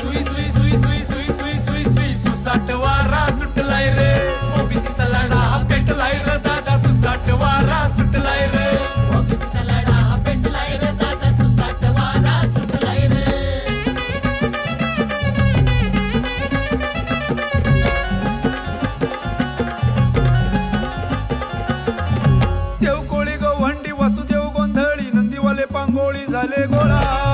सुई सुई सुई सुई सुई सुई सुई सुई. सुटलाय रे. हा सुटलाय रे. देव पांगोळी झाले गोळा.